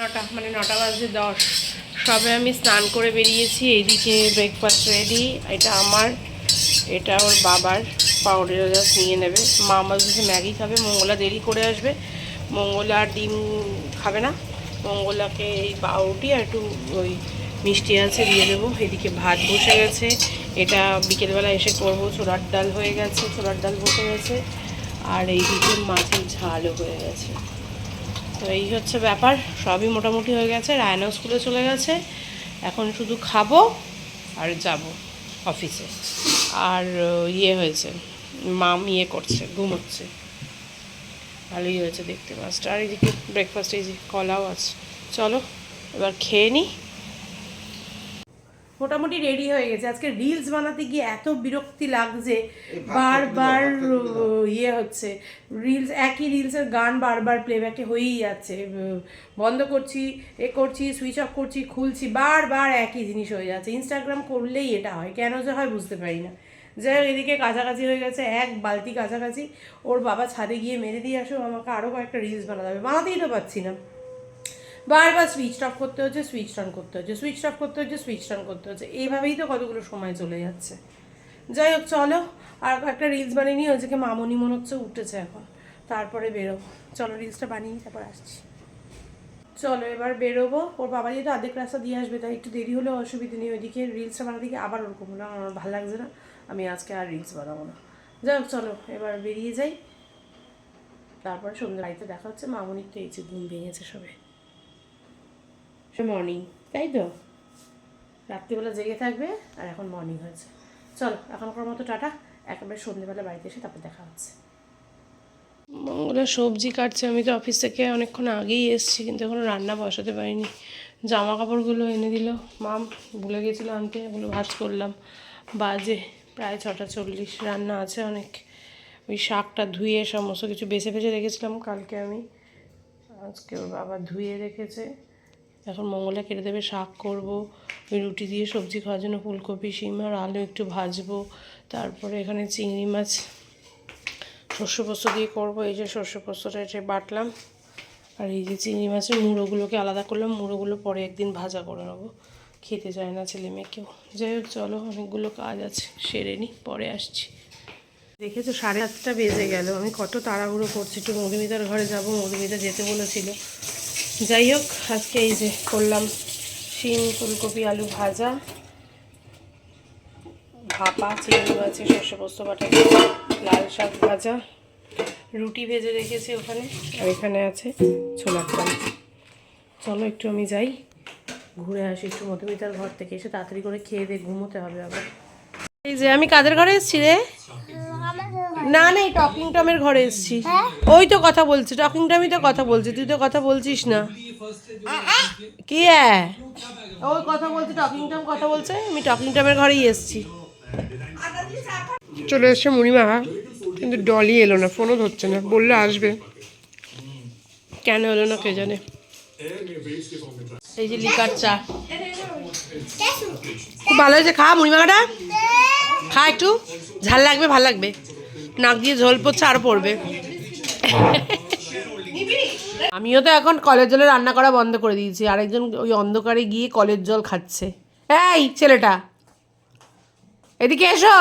নটা মানে নটা বাজে দশ। সবে আমি স্নান করে বেরিয়েছি, এইদিকে ব্রেকফাস্ট রেডি এটা আমার, এটা ওর বাবার, পাউডার জাস্ট নিয়ে নেবে। মা আমার কিছু ম্যাগি খাবে, মঙ্গলা দেরি করে আসবে। মঙ্গলা ডিম খাবে না, মঙ্গলাকে এই পাউরুটি আর একটু ওই মিষ্টি আছে দিয়ে দেবো। এদিকে ভাত বসে গেছে, এটা বিকেলবেলা এসে করব, ছোলার ডাল হয়ে গেছে, ছোলার ডাল বসে গেছে, আর এইদিকে মাছের ঝালও হয়ে গেছে। তো এই হচ্ছে ব্যাপার, সবই মোটামুটি হয়ে গেছে, রায়না স্কুলে চলে গেছে। এখন শুধু খাব আর যাব অফিসে। আর ইয়ে হয়েছে, মাম ইয়ে করছে, ঘুমোচ্ছে। ভালোই হয়েছে দেখতে, মাছটা। আর এদিকে ব্রেকফাস্ট এই যে কলাও আছে। চলো, এবার খেয়ে নিই মোটামুটি রেডি হয়ে গেছে। আজকে রিলস বানাতে গিয়ে এত বিরক্তি লাগছে বারবার ইয়ে হচ্ছে। রিলস একই রিলসের গান বারবার প্লেব্যাকে হয়েই যাচ্ছে। বন্ধ করছি এ করছি সুইচ অফ করছি খুলছি বারবার একই জিনিস হয়ে যাচ্ছে। ইনস্টাগ্রাম করলেই এটা হয়। কেন যে হয় বুঝতে পারি না। যাই হোক এদিকে কাছাকাছি হয়ে গেছে এক বালতি কাছাকাছি। ওর বাবা ছাদে গিয়ে মেরে দিয়ে আসো আমাকে আরও কয়েকটা রিলস বানাতে হবে। বানাতেই তো পারছি না। বারবার সুইচ অফ করতে হচ্ছে সুইচ অন করতে হচ্ছে সুইচ অফ করতে হচ্ছে সুইচ অন করতে হচ্ছে। এইভাবেই তো কতগুলো সময় চলে যাচ্ছে। যাই হোক, চলো, আর একটা রিলস বানিয়ে নিয়ে ওই মামনি মনে হচ্ছে উঠেছে এখন। তারপরে বেরোবো। চলো রিলসটা বানিয়ে তারপর আসছি। চলো, এবার বেরোবো। ওর বাবা যেহেতু অর্ধেক রাস্তা দিয়ে আসবে, তাই একটু দেরি হলেও অসুবিধা নেই। ওইদিকে রিলসটা বানাতে গিয়ে আবার ওরকম হলো। আমার ভালো লাগছে না। আমি আজকে আর রিলস বানাবো না। যাই হোক, চলো, এবার বেরিয়ে যাই। তারপরে সন্ধ্যে বাড়িতে দেখা হচ্ছে। মামনির তো এই যে ঘুম ভেঙেছে সবে। সে মর্নিং তাই তো? রাত্রিবেলা জেগে থাকবে আর এখন মর্নিং হয়েছে। চলো এখনকার মতো টাটা। একেবারে সন্ধ্যেবেলা বাড়িতে এসে তারপর দেখা হচ্ছে। মঙ্গলা সবজি কাটছে। আমি তো অফিস থেকে অনেকক্ষণ আগেই এসেছি কিন্তু এখনও রান্না বসাতে পারিনি। জামা কাপড়গুলো এনে দিল। মাম ভুলে গেছিল আনতে ওগুলো ভাজ করলাম। বাজে প্রায় ছটা চল্লিশ। রান্না আছে অনেক। ওই শাকটা ধুয়ে সমস্ত কিছু বেছে বেছে রেখেছিলাম কালকে আমি। আজকে ওর বাবা ধুয়ে রেখেছে। এখন মঙ্গলা কেটে দেবে, শাক করব রুটি দিয়ে সবজি খাওয়ার জন্য ফুলকপি, শিম আর আলু একটু ভাজবো। তারপরে এখানে চিংড়ি মাছ শস্য পোস্ত দিয়ে করব, এই যে শস্য পোস্তটা এটা বাটলাম। আর এই যে চিংড়ি মাছের মুড়োগুলোকে আলাদা করলাম, মুড়োগুলো পরে একদিন ভাজা করে নেব। খেতে চায় না ছেলে মেয়েকেও যাই হোক, চলো অনেকগুলো কাজ আছে, সেরে নিই পরে আসছি। দেখে তো সাড়ে আটটা বেজে গেল, আমি কত তাড়াহুড়ো করছি। একটু মধুমিতার ঘরে যাব, মধুমিতা যেতে বলেছিল। যাই হোক, আজকে এই যে করলাম শিম, ফুলকপি, আলু ভাজা। ভাপা, চিংড়ি মাছের শস্য পোস্ত বাটা, লাল শাক ভাজা, রুটি ভেজে রেখেছি ওখানে, আর এখানে আছে ছোলার ডাল। চলো একটু আমি যাই, ঘুরে আসি একটু মধুমিতার ঘর থেকে, এসে তাড়াতাড়ি করে খেয়ে দিয়ে ঘুমোতে হবে আবার। এই যে আমি কাদের ঘরে এসেছি রে? না না এই টকিং টমের ঘরে এসেছি। ওই তো কথা বলছি টকিং টমই তো কথা বলছি তুই তো কথা বলছিস না। কি? হ্যাঁ ওই কথা বলছি টকিং টম কথা বলছে আমি টকিং টমের ঘরেই এসেছি। চলে এসছে মুড়িমা কিন্তু ডলি এলো না ফোনও ধরছে না বললে আসবে। কেন এলো না কে জানে? এই যে লিকার চা। খুব ভালো হয়েছে খা মুড়িমাখাটা খা একটু ঝাল লাগবে ভালো লাগবে। নাক দিয়ে ঝোল পড়ছে আর পড়বে। আমিও তো এখন কলের জলে রান্না করা বন্ধ করে দিয়েছি। আরেকজন ওই অন্ধকারে গিয়ে কলের জল খাচ্ছে। এই, ছেলেটা। এদিকে এসো।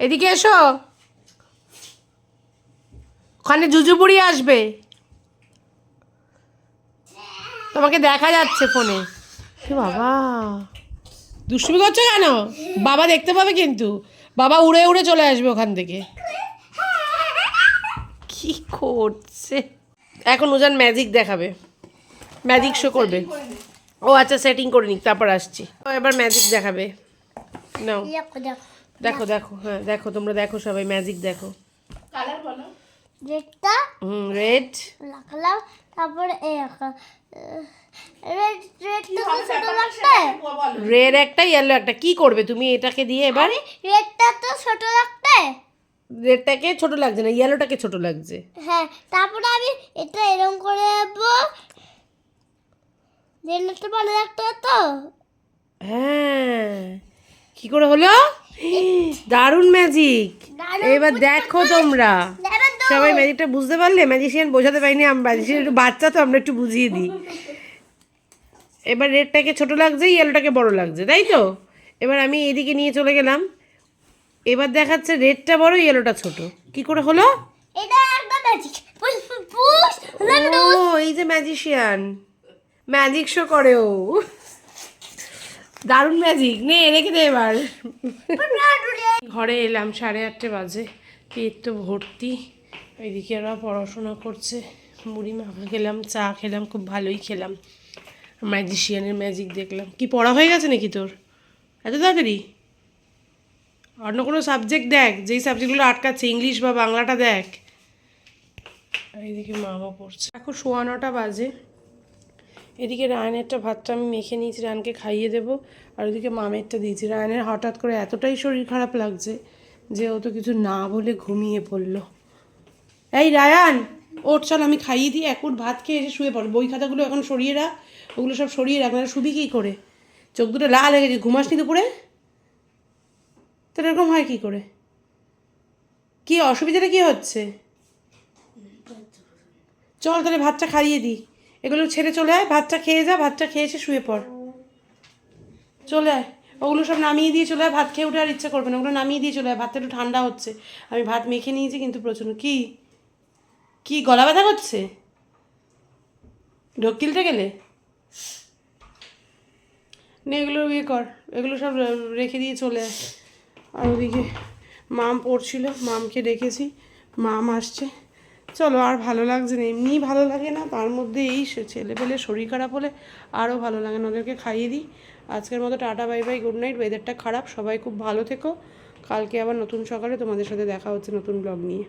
এদিকে এসো। ওখানে জুজুবুড়ি আসবে। তোমাকে দেখা যাচ্ছে ফোনে। বাবা। দুষ্টুমি করছ কেন? বাবা দেখতে পাবে কিন্তু। বাবা উড়ে উড়ে চলে আসবে ওখান থেকে। কি করছে? এখন উজান ম্যাজিক দেখাবে। ম্যাজিক শো করবে। ও আচ্ছা সেটিং করে নিক তারপর আসছি। ও এবার ম্যাজিক দেখাবে। নাও। দেখো দেখো হ্যাঁ দেখো তোমরা দেখো সবাই ম্যাজিক দেখো। রেডটা হুম রেড লাগালাম তারপরে রেড একটা ইয়েলো একটা কি করবে তুমি এটাকে দিয়ে এবার? রেডটা তো ছোট লাগবে। রেডটাকে ছোট লাগছে না ইয়েলোটাকে ছোট লাগছে। হ্যাঁ তারপরে আমি এটা এরকম করে দেবো রেডটা ভালো লাগতো তো। হ্যাঁ কি করে হলো? দারুণ ম্যাজিক এবার দেখো তোমরা। সবাই ম্যাজিকটা বুঝতে পারলে ম্যাজিশিয়ান বোঝাতে পারিনি আমি ম্যাজিশিয়ান একটু বাচ্চা তো আমরা একটু বুঝিয়ে দিই। এবার রেডটাকে ছোট লাগছে ইয়েলোটাকে বড় লাগছে তাই তো? এবার আমি এদিকে নিয়ে চলে গেলাম। এবার দেখাচ্ছে রেডটা বড় ইয়েলোটা ছোট। কি করে হলো? ও এই যে ম্যাজিশিয়ান। ম্যাজিক শো করে ও। দারুণ ম্যাজিক। নে রেখে দে এবার। ঘরে এলাম সাড়ে আটটে বাজে। পেট তো ভর্তি। এদিকে ওরা পড়াশোনা করছে। মুড়ি মাখা খেলাম, চা খেলাম, খুব ভালোই খেলাম। ম্যাজিশিয়ানের ম্যাজিক দেখলাম। কি, পড়া হয়ে গেছে নাকি তোর? এত তাড়াতাড়ি? অন্য কোনো সাবজেক্ট দেখ, যেই সাবজেক্টগুলো আটকাচ্ছে ইংলিশ বা বাংলাটা দেখ। আর এদিকে মামা পড়ছে। এখন সোয়া নটা বাজে। এদিকে রায়নেরটা ভাতটা আমি মেখে নিয়েছি, রায়নকে খাইয়ে দেবো। আর ওদিকে মামেরটা দিয়েছি। রায়নের হঠাৎ করে এতটাই শরীর খারাপ লাগছে যে ও তো কিছু না বলে ঘুমিয়ে পড়ল। এই রায়ান ওর চল, আমি খাইয়ে দিই একুট ভাত খেয়ে এসে শুয়ে পড়। বই খাতাগুলো এখন সরিয়ে রাখ, ওগুলো সব সরিয়ে রাখ না শুবি কী করে? চোখ দুটো লাল হয়ে গেছে ঘুমাসনি দুপুরে? তোর এরকম হয় কী করে? কি অসুবিধাটা কী হচ্ছে? চল তাহলে ভাতটা খাইয়ে দিই। এগুলো ছেড়ে চলে আয়, ভাতটা খেয়ে যা, ভাতটা খেয়ে এসে শুয়ে পড়। চলে আয়, ওগুলো সব নামিয়ে দিয়ে চলে আয়, ভাত খেয়ে উঠে আর ইচ্ছা করবে না, ওগুলো নামিয়ে দিয়ে চলে আয়, ভাতটা একটু ঠান্ডা হচ্ছে। আমি ভাত মেখে নিয়েছি কিন্তু প্রচণ্ড, কি? কি, গলা ব্যথা করছে? ঢোক গিলতে গেলে? নে, এগুলো ইয়ে কর, এগুলো সব রেখে দিয়ে চলে আয়। আর ওদিকে মাম পড়ছিল, মামকে ডেকেছি, মাম আসছে। চলো, আর ভালো লাগছে না, এমনিই ভালো লাগে না, তার মধ্যে এই ছেলে পেলে শরীর খারাপ হলে আরও ভালো লাগে না, ওদেরকে খাইয়ে দিই। আজকের মতো tata, bye bye good night ওয়েদারটা খারাপ, সবাই খুব ভালো থেকো। কালকে আবার নতুন সকালে তোমাদের সাথে দেখা হচ্ছে নতুন ব্লগ নিয়ে।